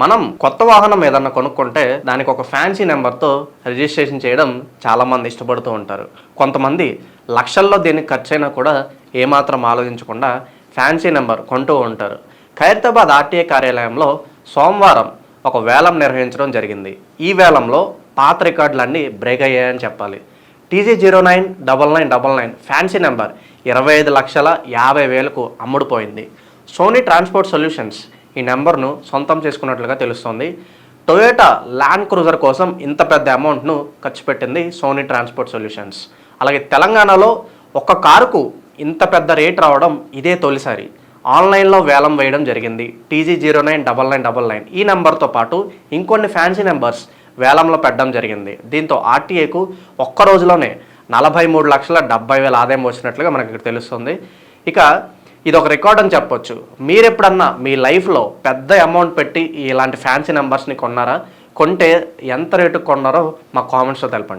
మనం కొత్త వాహనం ఏదన్నా కొనుక్కుంటే దానికి ఒక ఫ్యాన్సీ నెంబర్తో రిజిస్ట్రేషన్ చేయడం చాలామంది ఇష్టపడుతూ ఉంటారు. కొంతమంది లక్షల్లో దీనికి ఖర్చు అయినా కూడా ఏమాత్రం ఆలోచించకుండా ఫ్యాన్సీ నెంబర్ కొంటూ ఉంటారు. ఖైరతాబాద్ ఆర్టీఏ కార్యాలయంలో సోమవారం ఒక వేలం నిర్వహించడం జరిగింది. ఈ వేలంలో పాత రికార్డులన్నీ బ్రేక్ అయ్యాయని చెప్పాలి. TG zero nine double nine double nine fancy number ఇరవై ఐదు లక్షల యాభై వేలకు అమ్ముడుపోయింది. సోనీ ట్రాన్స్పోర్ట్ సొల్యూషన్స్ ఈ నెంబర్ను సొంతం చేసుకున్నట్లుగా తెలుస్తోంది. టొయోటా ల్యాండ్ క్రూజర్ కోసం ఇంత పెద్ద అమౌంట్ను ఖర్చు పెట్టింది సోనీ ట్రాన్స్పోర్ట్ సొల్యూషన్స్ అలాగే తెలంగాణలో ఒక్క కారుకు ఇంత పెద్ద రేట్ రావడం ఇదే తొలిసారి. ఆన్లైన్లో వేలం వేయడం జరిగింది. TG zero nine double nine double nine ఈ నెంబర్తో పాటు ఇంకొన్ని ఫ్యాన్సీ నెంబర్స్ వేలంలో పెట్టడం జరిగింది. దీంతో ఆర్టీఏకు ఒక్క రోజులోనే నలభై మూడు లక్షల డెబ్బై వేల ఆదాయం వచ్చినట్లుగా మనకి ఇక్కడ తెలుస్తుంది. ఇక ఇది ఒక రికార్డ్ అని చెప్పొచ్చు. మీరు ఎప్పుడన్నా మీ లైఫ్లో పెద్ద అమౌంట్ పెట్టి ఇలాంటి ఫ్యాన్సీ నెంబర్స్ని కొన్నారా? కొంటే ఎంత రేటు కొన్నారో మా కామెంట్స్లో తెలపండి.